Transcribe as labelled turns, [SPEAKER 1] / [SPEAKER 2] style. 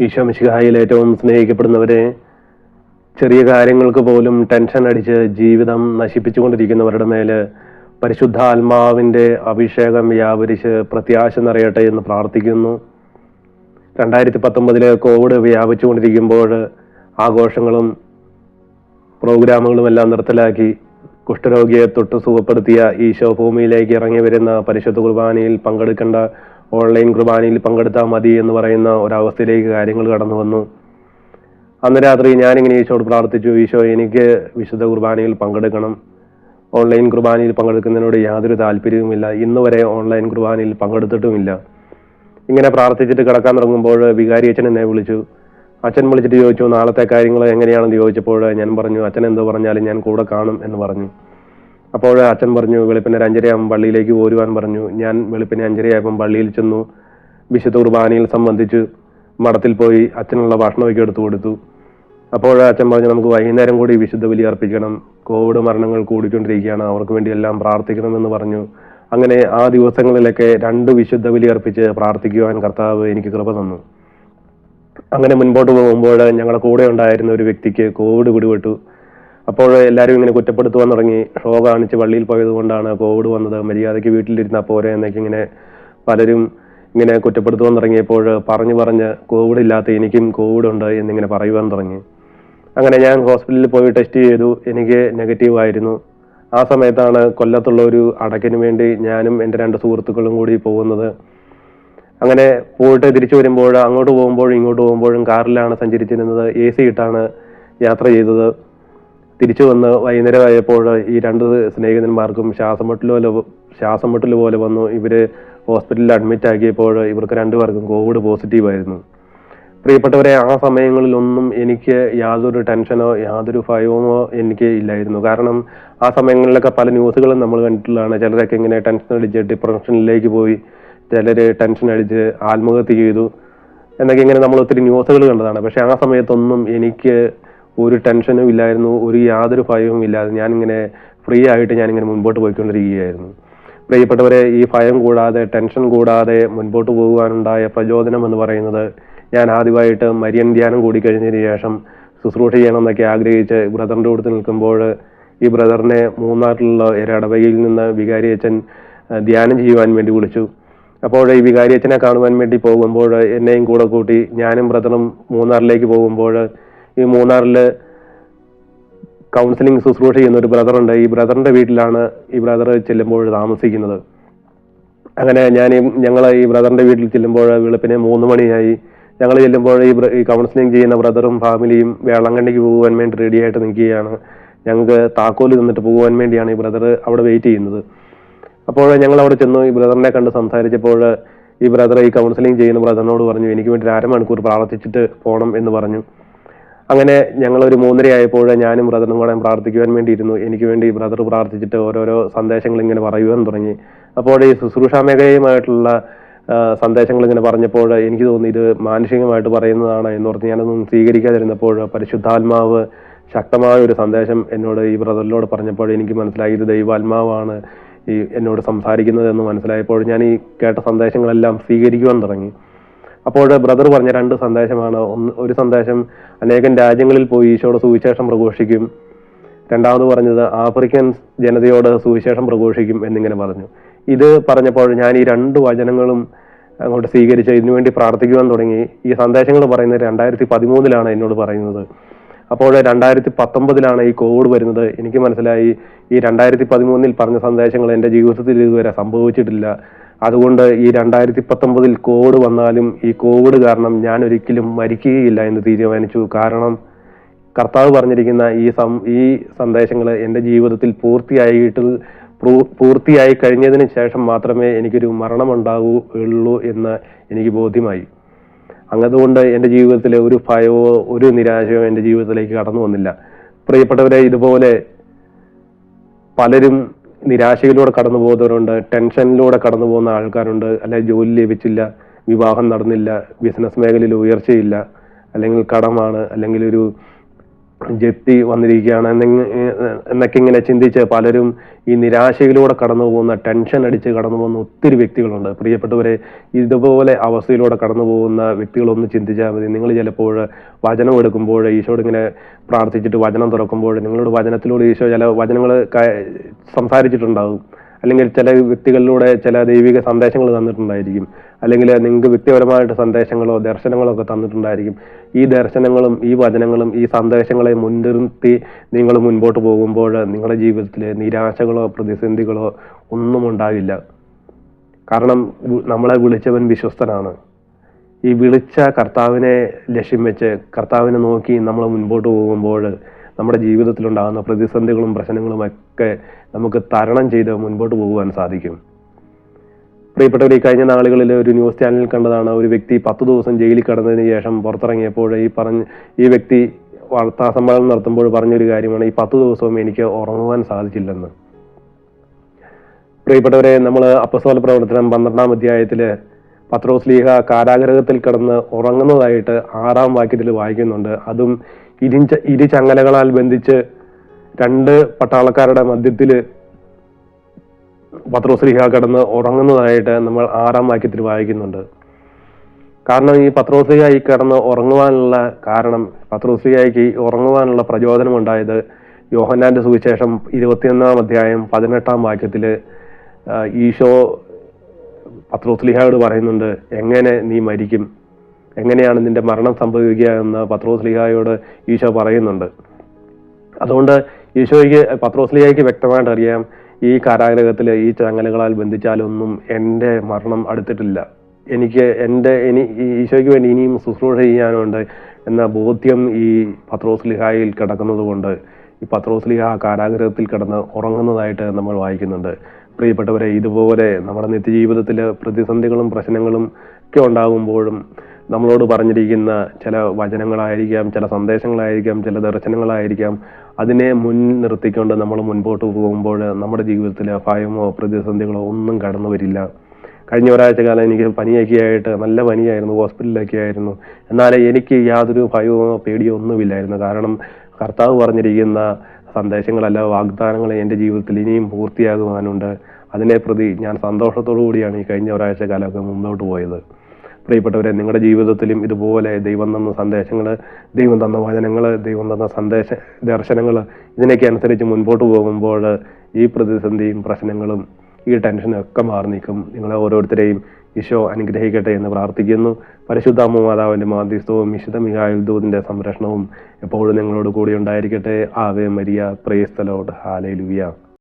[SPEAKER 1] ഈശോ മിശിഹായിൽ ഏറ്റവും സ്നേഹിക്കപ്പെടുന്നവരെ ചെറിയ കാര്യങ്ങൾക്ക് പോലും ടെൻഷൻ അടിച്ച് ജീവിതം നശിപ്പിച്ചുകൊണ്ടിരിക്കുന്നവരുടെ മേൽ പരിശുദ്ധ ആത്മാവിന്റെ അഭിഷേകം വ്യാപരിച്ച് പ്രത്യാശ നിറയട്ടെ എന്ന് പ്രാർത്ഥിക്കുന്നു. രണ്ടായിരത്തി പത്തൊമ്പതിലെ കോവിഡ് വ്യാപിച്ചുകൊണ്ടിരിക്കുമ്പോൾ ആഘോഷങ്ങളും പ്രോഗ്രാമുകളും എല്ലാം നിർത്തലാക്കി കുഷ്ഠരോഗിയെ തൊട്ട് സുഖപ്പെടുത്തിയ ഈശോ ഭൂമിയിലേക്ക് ഇറങ്ങി വരുന്ന പരിശുദ്ധ കുർബാനയിൽ പങ്കെടുക്കേണ്ട ഓൺലൈൻ കുർബാനയിൽ പങ്കെടുത്താൽ മതി എന്ന് പറയുന്ന ഒരവസ്ഥയിലേക്ക് കാര്യങ്ങൾ കടന്നു വന്നു. അന്ന് രാത്രി ഞാനിങ്ങനെ ഈശോട് പ്രാർത്ഥിച്ചു ഈശോ എനിക്ക് വിശുദ്ധ കുർബാനയിൽ പങ്കെടുക്കണം. ഓൺലൈൻ കുർബാനയിൽ പങ്കെടുക്കുന്നതിനോട് യാതൊരു താല്പര്യവുമില്ല. ഇന്ന് വരെ ഓൺലൈൻ കുർബാനയിൽ പങ്കെടുത്തിട്ടുമില്ല. ഇങ്ങനെ പ്രാർത്ഥിച്ചിട്ട് കിടക്കാൻ തുടങ്ങുമ്പോൾ വികാരി അച്ഛൻ എന്നെ വിളിച്ചു. അച്ഛൻ വിളിച്ചിട്ട് ചോദിച്ചു നാളത്തെ കാര്യങ്ങൾ എങ്ങനെയാണെന്ന് ചോദിച്ചപ്പോൾ ഞാൻ പറഞ്ഞു അച്ഛൻ എന്തോ പറഞ്ഞാലും ഞാൻ കൂടെ കാണും എന്ന് പറഞ്ഞു. അപ്പോൾ അച്ഛൻ പറഞ്ഞു വെളുപ്പിനെ അഞ്ചരയാകുമ്പോൾ പള്ളിയിലേക്ക് പോരുവാൻ പറഞ്ഞു. ഞാൻ വെളുപ്പിനെ അഞ്ചരയായപ്പം പള്ളിയിൽ ചെന്നു വിശുദ്ധ കുർബാനയിൽ സംബന്ധിച്ച് മഠത്തിൽ പോയി അച്ഛനുള്ള ഭക്ഷണമൊക്കെ എടുത്തു കൊടുത്തു. അപ്പോൾ അച്ഛൻ പറഞ്ഞു നമുക്ക് വൈകുന്നേരം കൂടി വിശുദ്ധ ബലി അർപ്പിക്കണം. കോവിഡ് മരണങ്ങൾ കൂടിക്കൊണ്ടിരിക്കുകയാണ്. അവർക്ക് വേണ്ടി എല്ലാം പ്രാർത്ഥിക്കണമെന്ന് പറഞ്ഞു. അങ്ങനെ ആ ദിവസങ്ങളിലൊക്കെ രണ്ട് വിശുദ്ധ ബലി അർപ്പിച്ച് പ്രാർത്ഥിക്കുവാൻ കർത്താവ് എനിക്ക് കൃപ തന്നു. അങ്ങനെ മുൻപോട്ട് പോകുമ്പോൾ ഞങ്ങളുടെ കൂടെ ഉണ്ടായിരുന്ന ഒരു വ്യക്തിക്ക് കോവിഡ് പിടിപെട്ടു. അപ്പോൾ എല്ലാവരും ഇങ്ങനെ കുറ്റപ്പെടുത്തുവാൻ തുടങ്ങി. ഷോ കാണിച്ച് പള്ളിയിൽ പോയത് കൊണ്ടാണ് കോവിഡ് വന്നത്. മര്യാദയ്ക്ക് വീട്ടിലിരുന്നാൽ പോരെ എന്നൊക്കെ ഇങ്ങനെ പലരും ഇങ്ങനെ കുറ്റപ്പെടുത്തുവാൻ തുടങ്ങിയപ്പോൾ പറഞ്ഞു പറഞ്ഞ് കോവിഡ് ഇല്ലാത്ത എനിക്കും കോവിഡ് ഉണ്ട് എന്നിങ്ങനെ പറയുവാൻ തുടങ്ങി. അങ്ങനെ ഞാൻ ഹോസ്പിറ്റലിൽ പോയി ടെസ്റ്റ് ചെയ്തു. എനിക്ക് നെഗറ്റീവ് ആയിരുന്നു. ആ സമയത്താണ് കൊല്ലത്തുള്ള ഒരു അടക്കിന് വേണ്ടി ഞാനും എന്റെ രണ്ട് സുഹൃത്തുക്കളും കൂടി പോകുന്നത്. അങ്ങനെ പോയിട്ട് തിരിച്ചു വരുമ്പോൾ അങ്ങോട്ട് പോകുമ്പോഴും ഇങ്ങോട്ട് പോകുമ്പോഴും കാറിലാണ് സഞ്ചരിച്ചിരുന്നത്. എ സി ഇട്ടാണ് യാത്ര ചെയ്തത്. തിരിച്ചു വന്ന് വൈകുന്നേരമായപ്പോൾ ഈ രണ്ട് സ്നേഹിതന്മാർക്കും ശ്വാസം മുട്ടൽ പോലെ ശ്വാസം മുട്ടൽ പോലെ വന്നു. ഇവർ ഹോസ്പിറ്റലിൽ അഡ്മിറ്റ് ആക്കിയപ്പോൾ ഇവർക്ക് രണ്ടുപേർക്കും കോവിഡ് പോസിറ്റീവ് ആയിരുന്നു. പ്രിയപ്പെട്ടവരെ ആ സമയങ്ങളിലൊന്നും എനിക്ക് യാതൊരു ടെൻഷനോ യാതൊരു ഭയവുമോ എനിക്ക് ഇല്ലായിരുന്നു. കാരണം ആ സമയങ്ങളിലൊക്കെ പല ന്യൂസുകളും നമ്മൾ കണ്ടിട്ടുള്ളതാണ്. ചിലരൊക്കെ ഇങ്ങനെ ടെൻഷൻ അടിച്ച് ഡിപ്രഷനിലേക്ക് പോയി. ചിലർ ടെൻഷൻ അടിച്ച് ആത്മഹത്യ ചെയ്തു. എന്നൊക്കെ ഇങ്ങനെ നമ്മൾ ഒത്തിരി ന്യൂസുകൾ കണ്ടതാണ്. പക്ഷെ ആ സമയത്തൊന്നും എനിക്ക് ഒരു ടെൻഷനും ഇല്ലായിരുന്നു ഒരു യാതൊരു ഭയവും ഇല്ലാതെ ഞാനിങ്ങനെ ഫ്രീ ആയിട്ട് ഞാനിങ്ങനെ മുൻപോട്ട് പോയിക്കൊണ്ടിരിക്കുകയായിരുന്നു. പ്രിയപ്പെട്ടവരെ ഈ ഭയം കൂടാതെ ടെൻഷൻ കൂടാതെ മുൻപോട്ട് പോകുവാനുണ്ടായ പ്രചോദനം എന്ന് പറയുന്നത് ഞാൻ ആദ്യമായിട്ട് മരിയൻ ധ്യാനം കൂടി കഴിഞ്ഞതിന് ശേഷം ശുശ്രൂഷ ചെയ്യണമെന്നൊക്കെ ആഗ്രഹിച്ച് ബ്രദറിന്റെ കൂടെ നിൽക്കുമ്പോൾ ഈ ബ്രദറിനെ മൂന്നാറിലുള്ള ഒരു ഇടവകയിൽ നിന്ന് വികാരി അച്ഛൻ ധ്യാനം ചെയ്യുവാൻ വേണ്ടി വിളിച്ചു. അപ്പോൾ ഈ വികാരി അച്ഛനെ കാണുവാൻ വേണ്ടി പോകുമ്പോൾ എന്നെയും കൂടെ കൂട്ടി ഞാനും ബ്രദറും മൂന്നാറിലേക്ക് പോകുമ്പോൾ ഈ മൂന്നാറിൽ കൗൺസിലിംഗ് ശുശ്രൂഷ ചെയ്യുന്ന ഒരു ബ്രദറുണ്ട് ഈ ബ്രദറിന്റെ വീട്ടിലാണ് ഈ ബ്രദർ ചെല്ലുമ്പോൾ താമസിക്കുന്നത്. അങ്ങനെ ഞാൻ ഞങ്ങൾ ഈ ബ്രദറിന്റെ വീട്ടിൽ ചെല്ലുമ്പോൾ വെളുപ്പിനെ മൂന്ന് മണിയായി. ഞങ്ങൾ ചെല്ലുമ്പോൾ ഈ ഈ കൗൺസിലിംഗ് ചെയ്യുന്ന ബ്രദറും ഫാമിലിയും വേളങ്കണ്ണിക്ക് പോകുവാൻ വേണ്ടി റെഡിയായിട്ട് നിൽക്കുകയാണ്. ഞങ്ങൾക്ക് താക്കോൽ തന്നിട്ട് പോകുവാൻ വേണ്ടിയാണ് ഈ ബ്രദർ അവിടെ വെയിറ്റ് ചെയ്യുന്നത്. അപ്പോൾ ഞങ്ങൾ അവിടെ ചെന്നു ഈ ബ്രദറിനെ കണ്ട് സംസാരിച്ചപ്പോൾ ഈ ബ്രദർ ഈ കൗൺസിലിംഗ് ചെയ്യുന്ന ബ്രദറിനോട് പറഞ്ഞു എനിക്ക് വേണ്ടി അരമണിക്കൂർ പ്രാർത്ഥിച്ചിട്ട് പോകണം എന്ന് പറഞ്ഞു. അങ്ങനെ ഞങ്ങൾ ഒരു മൂന്നര ആയപ്പോൾ ഞാനും ബ്രദറും കൂടെ പ്രാർത്ഥിക്കുവാൻ വേണ്ടിയിരുന്നു. എനിക്ക് വേണ്ടി ബ്രദർ പ്രാർത്ഥിച്ചിട്ട് ഓരോരോ സന്ദേശങ്ങൾ ഇങ്ങനെ പറയുവാൻ തുടങ്ങി. അപ്പോൾ ഈ ശുശ്രൂഷ മേഖലയുമായിട്ടുള്ള സന്ദേശങ്ങൾ ഇങ്ങനെ പറഞ്ഞപ്പോൾ എനിക്ക് തോന്നി ഇത് മാനുഷികമായിട്ട് പറയുന്നതാണ് എന്ന് പറഞ്ഞ് ഞാനൊന്നും സ്വീകരിക്കാതിരുന്നപ്പോൾ പരിശുദ്ധാത്മാവ് ശക്തമായ ഒരു സന്ദേശം എന്നോട് ഈ ബ്രദറിനോട് പറഞ്ഞപ്പോൾ എനിക്ക് മനസ്സിലായി ഇത് ദൈവാത്മാവാണ് ഈ എന്നോട് സംസാരിക്കുന്നത് എന്ന് മനസ്സിലായപ്പോൾ ഞാൻ ഈ കേട്ട സന്ദേശങ്ങളെല്ലാം സ്വീകരിക്കുവാൻ തുടങ്ങി. അപ്പോൾ ബ്രദർ പറഞ്ഞ രണ്ട് സന്ദേശമാണ്. ഒന്ന് ഒരു സന്ദേശം അനേകം രാജ്യങ്ങളിൽ പോയി ഈശോയുടെ സുവിശേഷം പ്രഘോഷിക്കും. രണ്ടാമത് പറഞ്ഞത് ആഫ്രിക്കൻ ജനതയോട് സുവിശേഷം പ്രഘോഷിക്കും എന്നിങ്ങനെ പറഞ്ഞു. ഇത് പറഞ്ഞപ്പോൾ ഞാൻ ഈ രണ്ട് വചനങ്ങളും അങ്ങോട്ട് സ്വീകരിച്ച് ഇതിനുവേണ്ടി പ്രാർത്ഥിക്കുവാൻ തുടങ്ങി. ഈ സന്ദേശങ്ങൾ പറയുന്നത് രണ്ടായിരത്തി പതിമൂന്നിലാണ് എന്നോട് പറയുന്നത്. അപ്പോൾ രണ്ടായിരത്തി പത്തൊമ്പതിലാണ് ഈ കോവിഡ് വരുന്നത്. എനിക്ക് മനസ്സിലായി ഈ രണ്ടായിരത്തി പതിമൂന്നിൽ പറഞ്ഞ സന്ദേശങ്ങൾ എന്റെ ജീവിതത്തിൽ ഇതുവരെ സംഭവിച്ചിട്ടില്ല. അതുകൊണ്ട് ഈ രണ്ടായിരത്തി പത്തൊമ്പതിൽ കോവിഡ് വന്നാലും ഈ കോവിഡ് കാരണം ഞാൻ ഒരിക്കലും മരിക്കുകയില്ല എന്ന് തീരുമാനിച്ചു. കാരണം കർത്താവ് പറഞ്ഞിരിക്കുന്ന ഈ സം ഈ സന്ദേശങ്ങൾ എന്റെ ജീവിതത്തിൽ പൂർത്തിയായിട്ട് പൂർത്തിയായി കഴിഞ്ഞതിന് ശേഷം മാത്രമേ എനിക്കൊരു മരണമുണ്ടാവുകയുള്ളൂ എന്ന് എനിക്ക് ബോധ്യമായി. അങ്ങതുകൊണ്ട് എന്റെ ജീവിതത്തിലെ ഒരു ഭയമോ ഒരു നിരാശയോ എന്റെ ജീവിതത്തിലേക്ക് കടന്നു വന്നില്ല. പ്രിയപ്പെട്ടവരെ ഇതുപോലെ പലരും നിരാശയിലൂടെ കടന്നു പോകുന്നവരുണ്ട് ടെൻഷനിലൂടെ കടന്നു പോകുന്ന ആൾക്കാരുണ്ട്. അല്ലെ ജോലി ലഭിച്ചില്ല വിവാഹം നടന്നില്ല ബിസിനസ് മേഖലയിൽ ഉയർച്ചയില്ല അല്ലെങ്കിൽ കടമാണ് അല്ലെങ്കിൽ ഒരു ജപ്തി വന്നിരിക്കുകയാണ്. എന്നൊക്കെ ഇങ്ങനെ ചിന്തിച്ച് പലരും ഈ നിരാശയിലൂടെ കടന്നു പോകുന്ന ടെൻഷൻ അടിച്ച് കടന്നു പോകുന്ന ഒത്തിരി വ്യക്തികളുണ്ട്. പ്രിയപ്പെട്ടവരെ ഇതുപോലെ അവസ്ഥയിലൂടെ കടന്നു പോകുന്ന വ്യക്തികളൊന്ന് ചിന്തിച്ചാൽ മതി. നിങ്ങൾ ചിലപ്പോൾ വചനം എടുക്കുമ്പോൾ ഈശോട് ഇങ്ങനെ പ്രാർത്ഥിച്ചിട്ട് വചനം തുറക്കുമ്പോൾ നിങ്ങളോട് വചനത്തിലൂടെ ഈശോ ചില വചനങ്ങൾ സംസാരിച്ചിട്ടുണ്ടാകും. അല്ലെങ്കിൽ ചില വ്യക്തികളിലൂടെ ചില ദൈവിക സന്ദേശങ്ങൾ തന്നിട്ടുണ്ടായിരിക്കും. അല്ലെങ്കിൽ നിങ്ങൾക്ക് വ്യക്തിപരമായിട്ട് സന്ദേശങ്ങളോ ദർശനങ്ങളോ ഒക്കെ തന്നിട്ടുണ്ടായിരിക്കും. ഈ ദർശനങ്ങളും ഈ വചനങ്ങളും ഈ സന്ദേശങ്ങളെ മുൻനിർത്തി നിങ്ങൾ മുൻപോട്ട് പോകുമ്പോൾ നിങ്ങളുടെ ജീവിതത്തിൽ നിരാശകളോ പ്രതിസന്ധികളോ ഒന്നും ഉണ്ടാവില്ല. കാരണം നമ്മളെ വിളിച്ചവൻ വിശ്വസ്തനാണ്. ഈ വിളിച്ച കർത്താവിനെ ലക്ഷ്യം വെച്ച് കർത്താവിനെ നോക്കി നമ്മൾ മുൻപോട്ട് പോകുമ്പോൾ നമ്മുടെ ജീവിതത്തിലുണ്ടാകുന്ന പ്രതിസന്ധികളും പ്രശ്നങ്ങളും ഒക്കെ നമുക്ക് തരണം ചെയ്ത് മുൻപോട്ട് പോകുവാൻ സാധിക്കും. പ്രിയപ്പെട്ടവർ ഈ കഴിഞ്ഞ നാളുകളിൽ ഒരു ന്യൂസ് ചാനലിൽ കണ്ടതാണ് ഒരു വ്യക്തി പത്ത് ദിവസം ജയിലിൽ കടന്നതിന് ശേഷം പുറത്തിറങ്ങിയപ്പോൾ ഈ പറഞ്ഞ ഈ വ്യക്തി വാർത്താ സമ്മേളനം നടത്തുമ്പോൾ പറഞ്ഞൊരു കാര്യമാണ് ഈ പത്ത് ദിവസവും എനിക്ക് ഉറങ്ങുവാൻ സാധിച്ചില്ലെന്ന്. പ്രിയപ്പെട്ടവരെ നമ്മൾ അപ്പസ്തോല പ്രവർത്തനം പന്ത്രണ്ടാം അധ്യായത്തിൽ പത്രോസ് ലീഹ കാരാഗ്രഹത്തിൽ കിടന്ന് ഉറങ്ങുന്നതായിട്ട് ആറാം വാക്യത്തിൽ വായിക്കുന്നുണ്ട്. അതും ഇരിഞ്ച ഇരു ചങ്ങലകളാൽ ബന്ധിച്ച് രണ്ട് പട്ടാളക്കാരുടെ മധ്യത്തിൽ പത്രോസ് കടന്ന് ഉറങ്ങുന്നതായിട്ട് നമ്മൾ ആറാം വാക്യത്തിൽ വായിക്കുന്നുണ്ട്. കാരണം ഈ പത്രോസ്ലിഹായി കിടന്ന് ഉറങ്ങുവാനുള്ള കാരണം പത്രോസ്ലിഹായിക്ക് ഉറങ്ങുവാനുള്ള പ്രചോദനം ഉണ്ടായത് യോഹന്നാന്റെ സുവിശേഷം ഇരുപത്തിയൊന്നാം അധ്യായം പതിനെട്ടാം വാക്യത്തിൽ ഈശോ പത്രോസ്ലിഹയോട് പറയുന്നുണ്ട് എങ്ങനെ നീ മരിക്കും? എങ്ങനെയാണ് നിന്റെ മരണം സംഭവിക്കുക? എന്ന് പത്രോസ്ലിഹായോട് ഈശോ പറയുന്നുണ്ട്. അതുകൊണ്ട് ഈശോയ്ക്ക് പത്രോസ്ലിഹായിക്ക് വ്യക്തമായിട്ട് അറിയാം ഈ കാരാഗ്രഹത്തിൽ ഈ ചങ്ങലകളാൽ ബന്ധിച്ചാലൊന്നും എന്റെ മരണം അടുത്തിട്ടില്ല. എനിക്ക് എന്റെ ഇനി ഈശോയ്ക്ക് വേണ്ടി ഇനിയും ശുശ്രൂഷ ചെയ്യാനുണ്ട് എന്ന ബോധ്യം ഈ പത്രോസ്ലിഹായിൽ കിടക്കുന്നത് കൊണ്ട് ഈ പത്രോസ്ലിഹ കാരാഗ്രഹത്തിൽ കിടന്ന് ഉറങ്ങുന്നതായിട്ട് നമ്മൾ വായിക്കുന്നുണ്ട്. പ്രിയപ്പെട്ടവരെ ഇതുപോലെ നമ്മുടെ നിത്യജീവിതത്തിൽ പ്രതിസന്ധികളും പ്രശ്നങ്ങളും ഒക്കെ ഉണ്ടാകുമ്പോഴും നമ്മളോട് പറഞ്ഞിരിക്കുന്ന ചില വചനങ്ങളായിരിക്കാം ചില സന്ദേശങ്ങളായിരിക്കാം ചില ദർശനങ്ങളായിരിക്കാം. അതിനെ മുൻ നിർത്തിക്കൊണ്ട് നമ്മൾ മുൻപോട്ട് പോകുമ്പോൾ നമ്മുടെ ജീവിതത്തിൽ ഭയമോ പ്രതിസന്ധികളോ ഒന്നും കടന്നു വരില്ല. കഴിഞ്ഞ ഒരാഴ്ച കാലം എനിക്ക് പനിയൊക്കെ ആയിട്ട് നല്ല പനിയായിരുന്നു ഹോസ്പിറ്റലിലൊക്കെ ആയിരുന്നു. എന്നാൽ എനിക്ക് യാതൊരു ഭയമോ പേടിയോ ഒന്നുമില്ലായിരുന്നു. കാരണം കർത്താവ് പറഞ്ഞിരിക്കുന്ന സന്ദേശങ്ങളല്ല വാഗ്ദാനങ്ങൾ എന്റെ ജീവിതത്തിൽ ഇനിയും പൂർത്തിയാകുവാനുണ്ട്. അതിനെ പ്രതി ഞാൻ സന്തോഷത്തോടു കൂടിയാണ് ഈ കഴിഞ്ഞ ഒരാഴ്ച കാലമൊക്കെ മുന്നോട്ട് പോയത്. പ്രിയപ്പെട്ടവരെ നിങ്ങളുടെ ജീവിതത്തിലും ഇതുപോലെ ദൈവം തന്ന സന്ദേശങ്ങൾ ദൈവം തന്ന വചനങ്ങൾ ദൈവം തന്ന സന്ദേശ ദർശനങ്ങൾ ഇതിനൊക്കെ അനുസരിച്ച് മുൻപോട്ട് പോകുമ്പോൾ ഈ പ്രതിസന്ധിയും പ്രശ്നങ്ങളും ഈ ടെൻഷനും ഒക്കെ മാറി നിൽക്കും. നിങ്ങളെ ഓരോരുത്തരെയും ഈശോ അനുഗ്രഹിക്കട്ടെ എന്ന് പ്രാർത്ഥിക്കുന്നു. പരിശുദ്ധാമ മാതാവിന്റെ മാധ്യസ്ഥവും വിശുദ്ധ മിഹായിൽ ദൂതിന്റെ സംരക്ഷണവും എപ്പോഴും നിങ്ങളോട് കൂടി ഉണ്ടായിരിക്കട്ടെ. Ave Maria. പ്രേസ്തലോട് ഹാലേ ലുവിയ